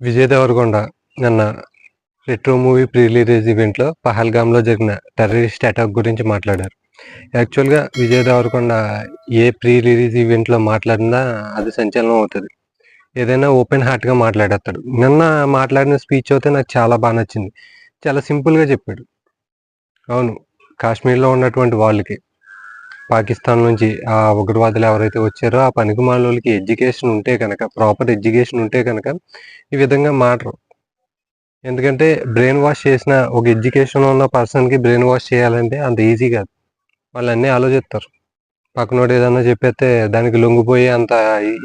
విజయ్ దేవరకొండ నిన్న retro movie pre release ఈవెంట్లో పహల్గామ్లో జరిగిన టెర్రరిస్ట్ అటాక్ గురించి మాట్లాడారు. యాక్చువల్గా విజయ్ దేవరకొండ ఏ ప్రీ రిలీజ్ ఈవెంట్లో మాట్లాడినా అది సంచలనం అవుతుంది. ఏదైనా ఓపెన్ హార్ట్గా మాట్లాడేస్తాడు. నిన్న మాట్లాడిన స్పీచ్ అయితే నాకు చాలా బాగా నచ్చింది. చాలా సింపుల్గా చెప్పాడు. అవును కాశ్మీర్లో ఉన్నటువంటి వాళ్ళకి పాకిస్తాన్ నుంచి ఆ ఉగ్రవాదులు ఎవరైతే వచ్చారో ఆ పనికి వాళ్ళకి ఎడ్యుకేషన్ ఉంటే కనుక ప్రాపర్ ఎడ్యుకేషన్ ఉంటే కనుక ఈ విధంగా మాటరు ఎందుకంటే బ్రెయిన్ వాష్ చేసిన ఒక ఎడ్యుకేషన్ ఉన్న పర్సన్కి బ్రెయిన్ వాష్ చేయాలంటే అంత ఈజీ కాదు. వాళ్ళు అన్నీ ఆలోచిస్తారు. పక్కనోడు ఏదన్నా చెప్పేస్తే దానికి లొంగిపోయి అంత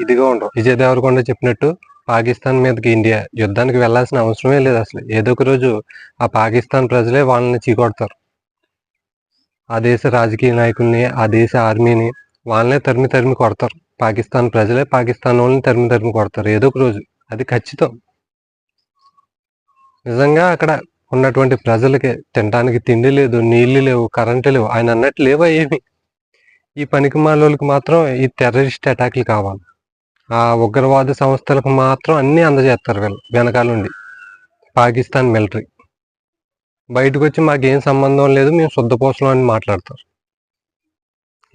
ఇదిగా ఉండవు విజయ్ దేవరకొండ చెప్పినట్టు పాకిస్తాన్ మీదకి ఇండియా యుద్ధానికి వెళ్ళాల్సిన అవసరమే లేదు అసలు. ఏదో ఒక రోజు ఆ పాకిస్తాన్ ప్రజలే వాళ్ళని చీకొడతారు. ఆ దేశ రాజకీయ నాయకుల్ని ఆ దేశ ఆర్మీని వాళ్ళనే తరిమి తరిమి కొడతారు. పాకిస్తాన్ ప్రజలే పాకిస్తాన్ వాళ్ళని తరిమి తరిమి కొడతారు. ఏదో ఒక రోజు. అది ఖచ్చితం. నిజంగా అక్కడ ఉన్నటువంటి ప్రజలకి తినడానికి తిండి లేదు నీళ్ళు లేవు కరెంటు లేవు. ఆయన అన్నట్టు లేవా ఏమి? ఈ పనికి మాలోళ్ళకి మాత్రం ఈ టెర్రరిస్ట్ అటాక్లు కావాలి. ఆ ఉగ్రవాద సంస్థలకు మాత్రం అన్ని అందజేస్తారు వీళ్ళు వెనకాలండి పాకిస్తాన్ మిలిటరీ. బయటకు వచ్చి మాకేం సంబంధం లేదు మేము శుద్ధపోసలం అని మాట్లాడతారు.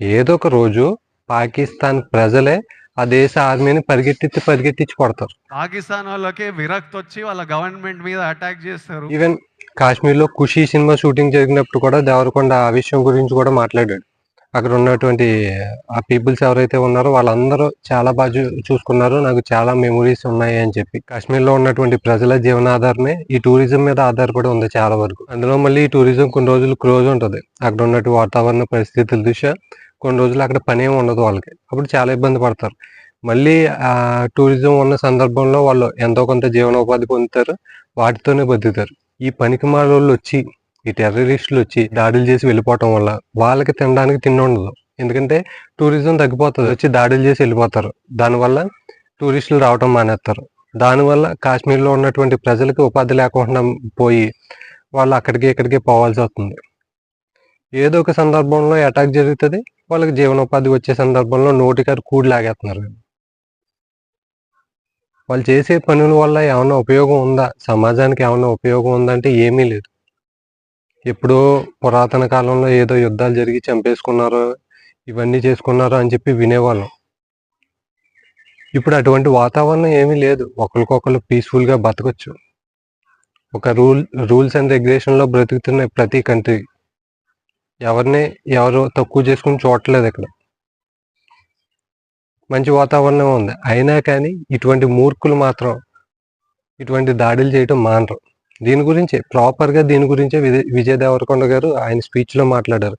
ఏదో ఒక రోజు పాకిస్తాన్ ప్రజలే ఆ దేశ ఆర్మీని పరిగెట్టించి పరిగెట్టించి కొడతారు. పాకిస్తాన్ వాళ్ళకి విరక్తి వచ్చి వాళ్ళ గవర్నమెంట్ మీద అటాక్ చేస్తారు. ఈవెన్ కాశ్మీర్లో ఖుషీ సినిమా షూటింగ్ జరిగినప్పుడు కూడా దేవరకొండ ఆ విషయం గురించి కూడా మాట్లాడాడు. అక్కడ ఉన్నటువంటి ఆ పీపుల్స్ ఎవరైతే ఉన్నారో వాళ్ళందరూ చాలా బాగా చూ- చూసుకున్నారు. నాకు చాలా మెమొరీస్ ఉన్నాయి అని చెప్పి. కాశ్మీర్లో ఉన్నటువంటి ప్రజల జీవనాధారమే ఈ టూరిజం మీద ఆధారపడి ఉంది చాలా వరకు. అందులో మళ్ళీ ఈ టూరిజం కొన్ని రోజులు క్లోజ్ ఉంటుంది. అక్కడ ఉన్నటువంటి వాతావరణ పరిస్థితుల దృష్ట్యా కొన్ని రోజులు అక్కడ పని ఏమి ఉండదు వాళ్ళకి. అప్పుడు చాలా ఇబ్బంది పడతారు. మళ్ళీ ఆ టూరిజం ఉన్న సందర్భంలో వాళ్ళు ఎంతో కొంత జీవనోపాధి పొందుతారు. వాటితోనే బతుకుతారు. ఈ పనికి వాళ్ళు వచ్చి ఈ టెర్రరిస్టులు వచ్చి దాడులు చేసి వెళ్ళిపోవటం వల్ల వాళ్ళకి తినడానికి తిండి ఉండదు. ఎందుకంటే టూరిజం తగ్గిపోతుంది. వచ్చి దాడులు చేసి వెళ్ళిపోతారు. దానివల్ల టూరిస్టులు రావటం మానేస్తారు. దానివల్ల కాశ్మీర్లో ఉన్నటువంటి ప్రజలకు ఉపాధి లేకుండా పోయి వాళ్ళు అక్కడికి ఇక్కడికి పోవాల్సి వస్తుంది. ఏదో ఒక సందర్భంలో అటాక్ జరుగుతుంది. వాళ్ళకి జీవనోపాధి వచ్చే సందర్భంలో నోటికారు కూడి లాగేస్తున్నారు. వాళ్ళు చేసే పనుల వల్ల ఏమైనా ఉపయోగం ఉందా? సమాజానికి ఏమైనా ఉపయోగం ఉందంటే ఏమీ లేదు. ఎప్పుడో పురాతన కాలంలో ఏదో యుద్ధాలు జరిగి చంపేసుకున్నారో ఇవన్నీ చేసుకున్నారో అని చెప్పి వినేవాళ్ళం. ఇప్పుడు అటువంటి వాతావరణం ఏమీ లేదు. ఒకరికొకరు పీస్ఫుల్గా బతకొచ్చు. ఒక రూల్ రూల్స్ అండ్ రెగ్యులేషన్లో బ్రతుకుతున్న ప్రతి కంట్రీ ఎవరిని ఎవరు తక్కువ చేసుకుని చూడట్లేదు ఇక్కడ. మంచి వాతావరణం ఉంది. అయినా కానీ ఇటువంటి మూర్ఖులు మాత్రం ఇటువంటి దాడులు చేయటం మానరు. దీని గురించే ప్రాపర్గా దీని గురించే విజయ్ విజయ్ దేవరకొండ గారు ఆయన స్పీచ్లో మాట్లాడారు.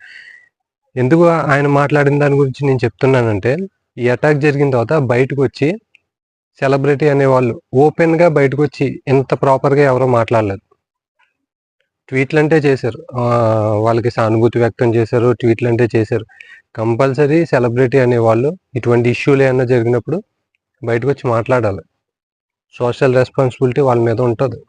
ఎందుకు ఆయన మాట్లాడిన దాని గురించి నేను చెప్తున్నానంటే ఈ అటాక్ జరిగిన తర్వాత బయటకు వచ్చి సెలబ్రిటీ అనేవాళ్ళు ఓపెన్గా బయటకు వచ్చి ఇంత ప్రాపర్గా ఎవరో మాట్లాడలేదు. ట్వీట్లు అంటే చేశారు వాళ్ళకి సానుభూతి వ్యక్తం చేశారు ట్వీట్లు అంటే చేశారు. కంపల్సరీ సెలబ్రిటీ అనేవాళ్ళు ఇటువంటి ఇష్యూలు ఏమైనా జరిగినప్పుడు బయటకు వచ్చి మాట్లాడాలి. సోషల్ రెస్పాన్సిబిలిటీ వాళ్ళ మీద ఉంటుంది.